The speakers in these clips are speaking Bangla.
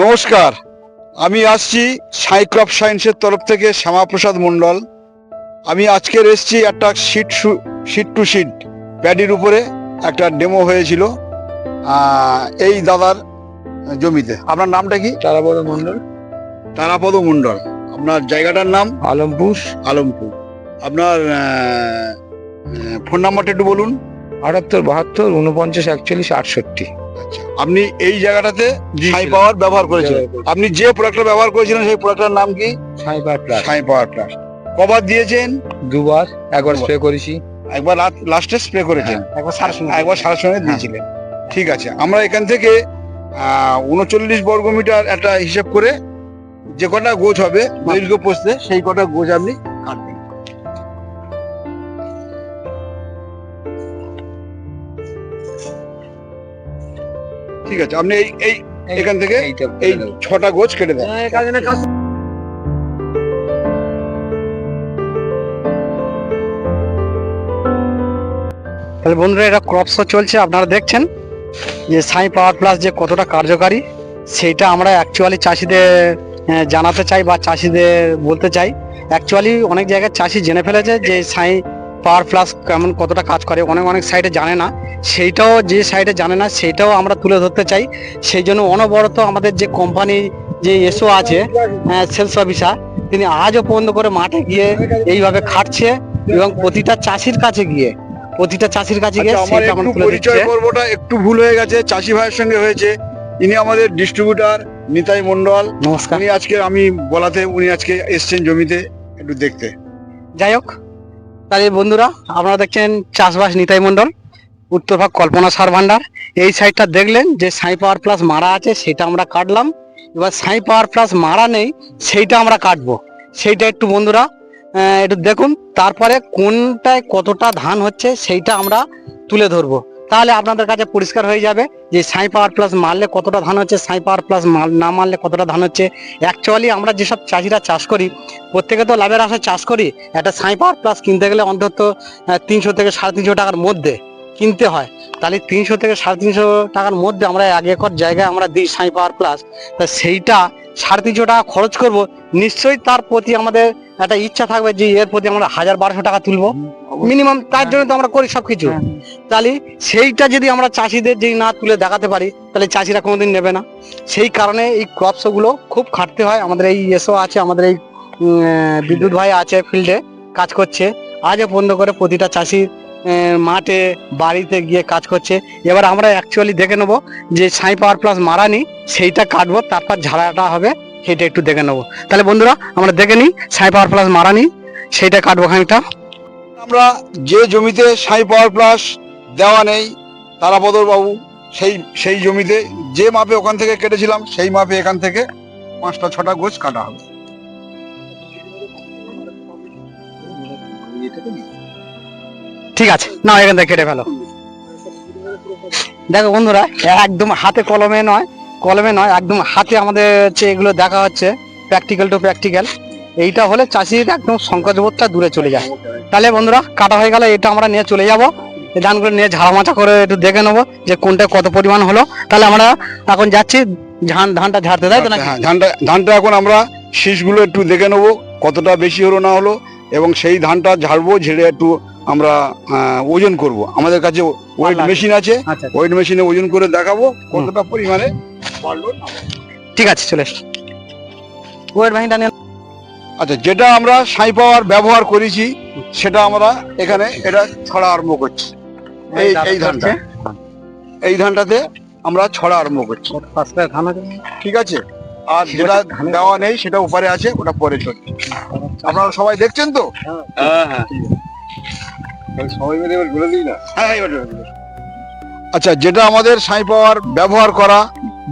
নমস্কার আমি আসছি সাইক্রপ সায়েন্সের তরফ থেকে শ্যামাপ্রসাদ মণ্ডল। আমি আজকের এসছি একটা সিট সিট টু সিট প্যাডির উপরে একটা ডেমো হয়েছিল এই দাদার জমিতে। আপনার নামটা কি? তারাপদ মন্ডল তারাপদ মণ্ডল। আপনার জায়গাটার নাম? আলমপুর। আলমপুর। আপনার ফোন নাম্বারটা একটু বলুন। আটাত্তর বাহাত্তর উনপঞ্চাশ একচল্লিশ আটষট্টি। আপনি এই জায়গাটাতে সাই পাওয়ার ব্যবহার করেছিলেন। আপনি যে প্রোডাক্টটা ব্যবহার করেছিলেন সেই প্রোডাক্টটার নাম কি? সাইবার প্লাস সাই পাওয়ার প্লাস কবার দিয়েছেন? দুবার একবার স্প্রে করেছি। একবার লাস্টে স্প্রে করেছেন। একবার সারা একবার সারা সঙ্গে দিয়েছিলেন। ঠিক আছে আমরা এখান থেকে উনচল্লিশ বর্গ মিটার একটা হিসেব করে যে কটা গোছ হবে দৈর্ঘ্য পোষতে সেই কটা গোছ আপনি ঠিক আছে আপনি এই এই এখান থেকে এই ছটা গোছ কেটে দেন। তাহলে বন্ধুরা এটা ক্রপ চলছে আপনারা দেখছেন যে সাই পাওয়ার প্লাস যে কতটা কার্যকারী সেইটা আমরা অ্যাকচুয়ালি চাষিদের জানাতে চাই বা চাষিদের বলতে চাই। অ্যাকচুয়ালি অনেক জায়গায় চাষি জেনে ফেলেছে যে সাই পাওয়ার প্লাস কেমন কতটা কাজ করে। অনেক অনেক সাইডে জানে না। সেইটাও যে সাইডে জানে না সেইটাও আমরা তুলে ধরতে চাই। সেই জন্য অনবরত আমাদের যে কোম্পানি যে এসও আছে সেলস অফিসার তিনি আজও পর্যন্ত করে মাঠে গিয়ে এইভাবে খাটছে এবং প্রতিটা চাষির কাছে গিয়ে প্রতিটা চাষির কাছে গিয়ে আচ্ছা, সেটা আমরা একটু পরিচয় পর্বটা একটু ভুল হয়ে গেছে চাষি ভাইয়ের সঙ্গে হয়েছে। ইনি আমাদের ডিস্ট্রিবিউটার নিতাই মন্ডল নমস্কার। উনি আজকে আমি বলাতে উনি আজকে এসছেন জমিতে একটু দেখতে। যাই হোক তাহলে বন্ধুরা আপনারা দেখছেন চাষবাস নিতাই মণ্ডল। উত্তরভাগ কল্পনা সার ভান্ডার। এই সাইডটা দেখলেন যে সাই পাওয়ার প্লাস মারা আছে, সেটা আমরা কাটলাম। এবার সাই পাওয়ার প্লাস মারা নেই, সেইটা আমরা কাটবো। সেইটা একটু বন্ধুরা একটু দেখুন, তারপরে কোনটায় কতটা ধান হচ্ছে, সেইটা আমরা তুলে ধরবো। তাহলে আপনাদের কাছে পরিষ্কার হয়ে যাবে যে সাই পাওয়ার প্লাস মারলে কতটা ধান হচ্ছে সাই পাওয়ার প্লাস না মারলে কতটা ধান হচ্ছে। অ্যাকচুয়ালি আমরা যেসব চাষিরা চাষ করি, প্রত্যেকে তো লাভের আশায় চাষ করি, একটা সাই পাওয়ার প্লাস কিনতে গেলে অন্তত তিনশো থেকে সাড়ে তিনশো টাকার মধ্যে। কিনতে হয় তাহলে তিনশো থেকে সাড়ে তিনশো টাকার মধ্যে আমরা এক একর জায়গায় আমরা দিই সাই পাওয়ার প্লাস তা সেইটা সাড়ে তিনশো টাকা খরচ করব নিশ্চয়ই তার প্রতি আমাদের একটা ইচ্ছা থাকবে যে এর প্রতি আমরা হাজার বারোশো টাকা তুলবো। মিনিমাম তার জন্য তো আমরা করি সবকিছু। তাহলে সেইটা যদি আমরা চাষিদের যদি না তুলে দেখাতে পারি তাহলে চাষিরা কোনোদিন নেবে না। সেই কারণে এই ক্রপসগুলো খুব খাটতে হয়। আমাদের এই এসও আছে আমাদের এই বিদ্যুৎ ভাই আছে ফিল্ডে কাজ করছে। আজও বন্ধ করে প্রতিটা চাষি আহ, মাঠে, বাড়িতে গিয়ে কাজ করছে। এবার আমরা অ্যাকচুয়ালি দেখে নেব যে সাই পাওয়ার প্লাস মারানি, সেইটা কাটবো, তারপর ঝাড়াটা হবে সেটা একটু দেখে নেব। তাহলে বন্ধুরা, আমরা দেখে নিই সাই পাওয়ার প্লাস মারানি, সেইটা কাটবো খানিকটা। আমরা যে জমিতে সাই পাওয়ার প্লাস দেওয়া নেই, তারাপদর বাবু, সেই সেই জমিতে যে মাপে ওখান থেকে কেটেছিলাম, সেই মাপে এখান থেকে পাঁচটা, ছটা গোছ কাটা হবে। ঠিক আছে না এখান থেকে কেটে ফেলো। দেখো বন্ধুরা, একদম হাতে কলমে নয় কলমে নয়, একদম হাতে আমাদের হচ্ছে এগুলো দেখা হচ্ছে প্র্যাকটিক্যাল টু প্র্যাকটিক্যাল এইটা হলে চাষির একদম সংকোচবোধটা দূরে চলে যায়। তাহলে বন্ধুরা, কাটা হয়ে গেলে, এটা আমরা নিয়ে চলে যাব। এই ধানগুলো নিয়ে ঝাড়ামাচা করে একটু দেখে নেব যে কোনটা কত পরিমাণ হলো। তাহলে আমরা এখন যাচ্ছি, ধান ধানটা ঝাড়তে, তাই তো নাকি? হ্যাঁ ধানটা ধানটা এখন আমরা শীষগুলো একটু দেখে নেব, কতটা বেশি হলো না হলো। এবং সেই ধানটা ঝাড়বো ঝেড়ে একটু আমরা ওজন করব। আমাদের কাছে ওয়েট মেশিন আছে। আচ্ছা। ওয়েট মেশিনে ওজন করে দেখাবো কতটা পরিমাণে ঠিক আছে চলে ওয়েট আচ্ছা যেটা আমরা সাই পাওয়ার ব্যবহার করেছি সেটা আমরা এখানে এটা ছড়া আরম্ভ করছি। এই এই ধানটা। এই ধানটাতে আমরা ছড়া আরম্ভ করছি। আছে। ঠিক আছে? আর যেটা দেওয়া নেই সেটা উপরে আছে ওটা পরে চলছে। আপনারা সবাই দেখছেন তো? সবাই মিলে এবার বলে দিই না? হ্যাঁ এবার বলে আচ্ছা যেটা আমাদের সাই পাওয়ার ব্যবহার করা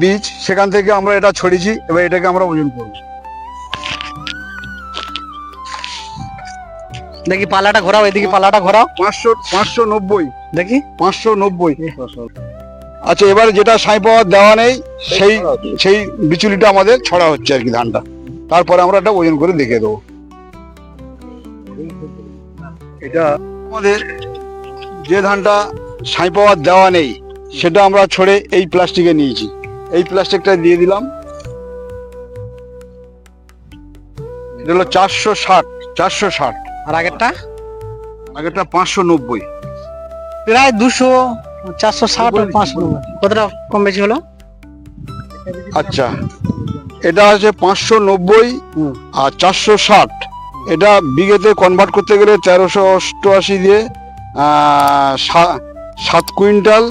বীজ সেখান থেকে আমরা এটা ছড়িয়েছি এবার এটাকে আমরা ওজন করব। দেখি পাল্লাটা ঘোরাও এদিকে পাল্লাটা ঘোরাও। পাঁচশো পাঁচশো নব্বই। দেখি। পাঁচশো নব্বই। আচ্ছা এবারে যেটা সাই পাওয়ার দেওয়া নেই সেই সেই বিচুলিটা আমাদের ছড়া হচ্ছে আর কি ধানটা। তারপরে আমরা এটা ওজন করে দেখে দেবো। এটা আমাদের যে ধানটা সাই পাওয়ার দেওয়া নেই সেটা আমরা ছড়ে এই প্লাস্টিকে নিয়েছি। এই প্লাস্টিকটা দিয়ে দিলাম। এটা হলো চারশো ষাট চারশো ষাট। আর আগেরটা? আগেরটা পাঁচশো নব্বই। প্রায় দুশো চারশো ষাট আর পাঁচশো। নব্বই। কতটা কম বেশি হলো? আচ্ছা এটা আছে পাঁচশো নব্বই। আর চারশো ষাট। এটা বিঘেতে কনভার্ট করতে গেলে তেরোশো অষ্টআশি দিয়ে সাত কুইন্টাল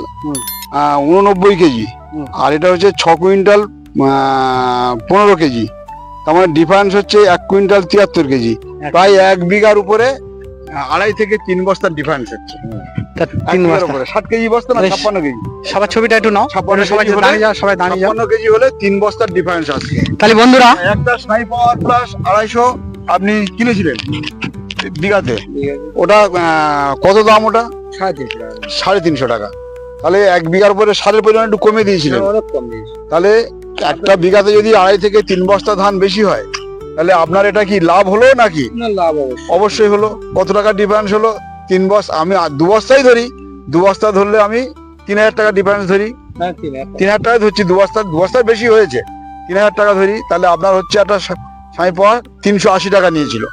উননব্বই কেজি। আর এটা হচ্ছে ছ কুইন্টাল পনেরো কেজি। তার মানে ডিফারেন্স হচ্ছে এক কুইন্টাল তিয়াত্তর কেজি। প্রায় এক বিঘার উপরে আড়াই থেকে তিন বস্তার ডিফারেন্স হচ্ছে। তিন বস্তা। কেজি বস্তা না ছাপ্পান্ন কেজি? সবার ছবিটা একটু নাও। ছাপ্পান্ন সবাই দাঁড়িয়ে যাও সবাই দাঁড়িয়ে যাও। ছাপ্পান্ন কেজি হলে তিন বস্তার ডিফারেন্স তাহলে বন্ধুরা একটা প্লাস আড়াইশো আপনি কিনেছিলেন? বিঘাতে। ওটা কত দাম ওটা? সাড়ে তিনশো টাকা। সাড়ে তিনশো টাকা তাহলে এক বিঘার পরে সারের পরিমাণ একটু কমে দিয়েছিলেন। অনেক কম দিয়েছে। তাহলে একটা বিঘাতে যদি আড়াই থেকে তিন বস্তা ধান বেশি হয় তাহলে আপনার এটা কি লাভ হলো নাকি? লাভ অবশ্যই। অবশ্যই হলো। কত টাকা ডিফারেন্স হলো? তিন বস্তা আমি দু বস্তাই ধরি। দু বস্তা ধরলে আমি তিন হাজার টাকা ডিফারেন্স ধরি। হ্যাঁ তিন হাজার টাকা। ধরছি দু বস্তা দু বস্তার বেশি হয়েছে। তিন হাজার টাকা ধরি তাহলে আপনার হচ্ছে একটা সাই পাওয়া তিনশো আশি টাকা নিয়েছিল।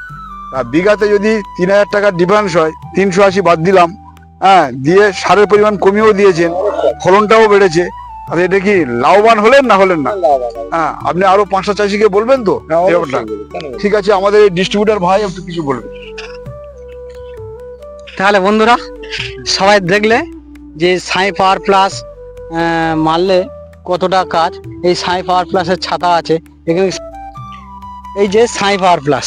আর বিঘাতে যদি তিন হাজার টাকার ডিফারেন্স হয় তিনশো আশি বাদ দিলাম হ্যাঁ দিয়ে সারের পরিমাণ কমিয়েও দিয়েছেন ফলনটাও বেড়েছে। আর এটা কি লাভবান হলেন না হলেন না? হ্যাঁ আপনি আরও পাঁচটা চাষিকে বলবেন তো? হ্যাঁ, এই ব্যাপারটা? ঠিক আছে আমাদের ডিস্ট্রিবিউটার ভাই একটু কিছু বলবেন তাহলে বন্ধুরা সবাই দেখলে যে সাই পাওয়ার প্লাস মারলে কতটা কাজ। এই সাই পাওয়ার প্লাসের ছাতা আছে এখানে এই যে সাই পাওয়ার প্লাস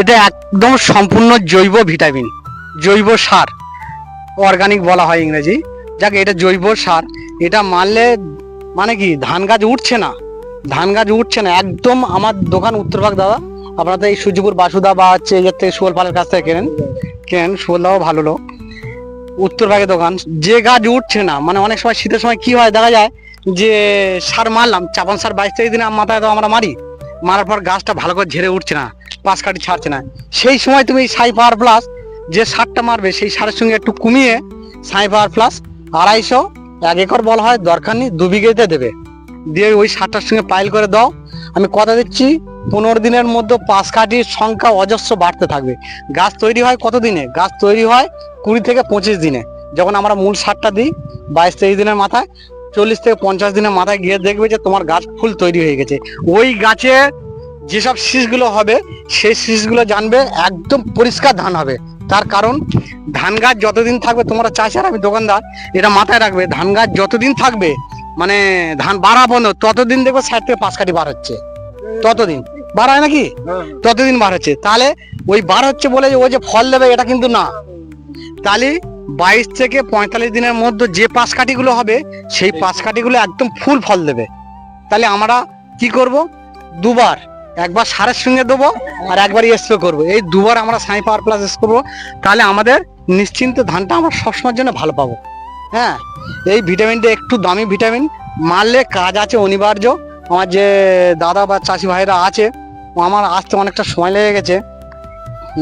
এটা একদম সম্পূর্ণ জৈব ভিটামিন জৈব সার অর্গানিক বলা হয় ইংরেজি। যাকে এটা জৈব সার। এটা মারলে মানে কি, ধান গাছ উঠছে না। ধান গাছ উঠছে না। একদম আমার দোকান উত্তরভাগ দাদা। আপনারা তো এই সূর্যপুর বাসুদা বা হচ্ছে এর থেকে সুবল পালের কাছ থেকে কেনেন। কেন? সুবলদাও ভালো লোক। উত্তরভাগে দোকান। যে গাছ উঠছে না মানে অনেক সময় শীতের সময় কি হয় দেখা যায় যে সার মারলাম, চাপান সার বাইশ তেইশ দিনে মাথায় তো আমরা মারি। মারার পর গাছটা ভালো করে ঝেড়ে উঠছে না পাশ কাটি ছাড়ছে না। সেই সময় তুমি সাই পাওয়ার প্লাস যে সারটা মারবে, সেই সারের সঙ্গে একটু কমিয়ে সাই পাওয়ার প্লাস আড়াইশো এক একর বলা হয় দরকার নেই দু বিঘেতে দেবে। দিয়ে ওই সারটার সঙ্গে পাইল করে দাও। আমি কথা দিচ্ছি, পনেরো দিনের মধ্যে পাশ কাঠির সংখ্যা অজস্র বাড়তে থাকবে। গাছ তৈরি হয় কত দিনে? গাছ তৈরি হয় কুড়ি থেকে পঁচিশ দিনে। যখন আমরা মূল সারটা দিই, বাইশ তেইশ দিনের মাথায়, চল্লিশ থেকে পঞ্চাশ দিনের মাথায় গিয়ে দেখবে যে তোমার গাছ ফুল তৈরি হয়ে গেছে। ওই গাছে যেসব শীষগুলো হবে, সেই শীষগুলো জানবে, একদম পরিষ্কার ধান হবে। তার কারণ, ধান গাছ যতদিন থাকবে, তোমরা চাষি আর আমি দোকানদার, এটা মাথায় রাখবে, ধান গাছ যতদিন থাকবে মানে ধান বাড়া বন্ধ, ততদিন দেখবে ষাট থেকে পাঁচ কাঠি বার হচ্ছে। ততদিন। বার হয় নাকি? ততদিন বার হচ্ছে। তাহলে ওই বার হচ্ছে বলে ও যে ফল দেবে, এটা কিন্তু না। তাহলে বাইশ থেকে পঁয়তাল্লিশ দিনের মধ্যে যে পাঁচ কাঠিগুলো হবে, সেই পাঁচ কাঠিগুলো একদম ফুল ফল দেবে। তাহলে আমরা কি করব? দুবার একবার সারের সঙ্গে দেবো আর একবার স্প্রে করব। এই দুবার আমরা সাই পাওয়ার প্লাস স্প্রে করব। তাহলে আমাদের নিশ্চিন্ত ধানটা আমরা সবসময়ের জন্য ভালো পাবো। হ্যাঁ এই ভিটামিনটা একটু দামি ভিটামিন মারলে কাজ আছে অনিবার্য। আমার যে দাদা বা চাষি ভাইরা আছে, আমার আসতে অনেকটা সময় লেগে গেছে।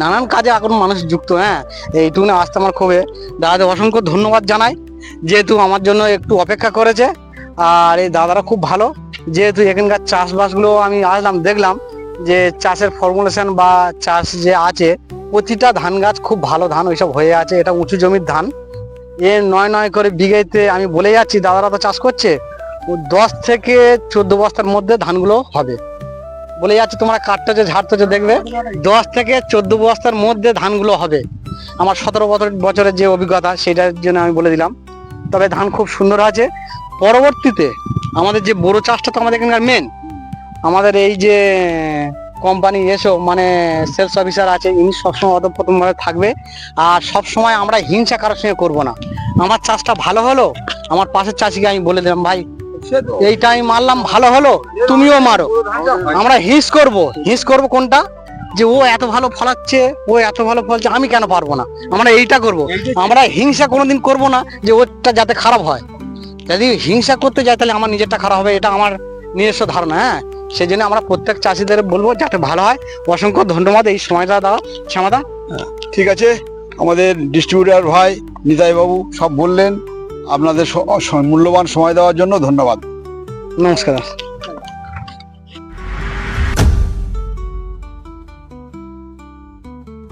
নানান কাজে এখন মানুষ যুক্ত হ্যাঁ। এইটুকুনে আসতে আমার খুবই দাদাদের অসংখ্য ধন্যবাদ জানাই। যেহেতু আমার জন্য একটু অপেক্ষা করেছে, আর এই দাদারা খুব ভালো। যেহেতু এখানকার চাষবাসগুলো আমি আসলাম, দেখলাম যে চাষের ফর্মুলেশন বা চাষ যে আছে, প্রতিটা ধান গাছ খুব ভালো ধান ওইসব হয়ে আছে, এটা উঁচু জমির ধান। এ নয় নয় করে বিঘেতে আমি বলে যাচ্ছি, দাদারা তো চাষ করছে দশ থেকে চোদ্দ বস্তার মধ্যে ধানগুলো হবে। বলে যাচ্ছি, তোমরা কাঠটা যে যে দেখবে, দশ থেকে চোদ্দ বস্তার মধ্যে ধানগুলো হবে। আমার সতেরো বছর বছরের যে অভিজ্ঞতা, সেটার জন্য আমি বলে দিলাম। তবে ধান খুব সুন্দর আছে পরবর্তীতে আমাদের যে বড় চাষটা তো আমাদের এখানকার মেন আমাদের এই যে কোম্পানি এসো মানে সেলস অফিসার আছে ইনি সবসময় অধপ্রথমভাবে থাকবে। আর সবসময় আমরা হিংসা কারোর সঙ্গে করব না। আমার চাষটা ভালো হলো আমার পাশের চাষিকে আমি বলে দিলাম ভাই এইটা আমি মারলাম ভালো হলো তুমিও মারো। আমরা হিস করব। হিস করব কোনটা? যে ও এত ভালো ফলাচ্ছে ও এত ভালো ফলছে আমি কেন পারব না? আমরা এইটা করব। আমরা হিংসা কোনোদিন করব না যে ওটা যাতে খারাপ হয়। যদি হিংসা করতে যায় তাহলে আমার নিজেরটা খারাপ হবে এটা আমার নিজস্ব ধারণা হ্যাঁ? সেই জন্য আমরা প্রত্যেক চাষিদের বলব যাতে ভালো হয়। অসংখ্য ধন্যবাদ এই সময়টা দাও। শ্যামাদা ঠিক আছে। আমাদের ডিস্ট্রিবিউটার ভাই নিতাই বাবু সব বললেন। আপনাদের মূল্যবান সময় দেওয়ার জন্য ধন্যবাদ। নমস্কার।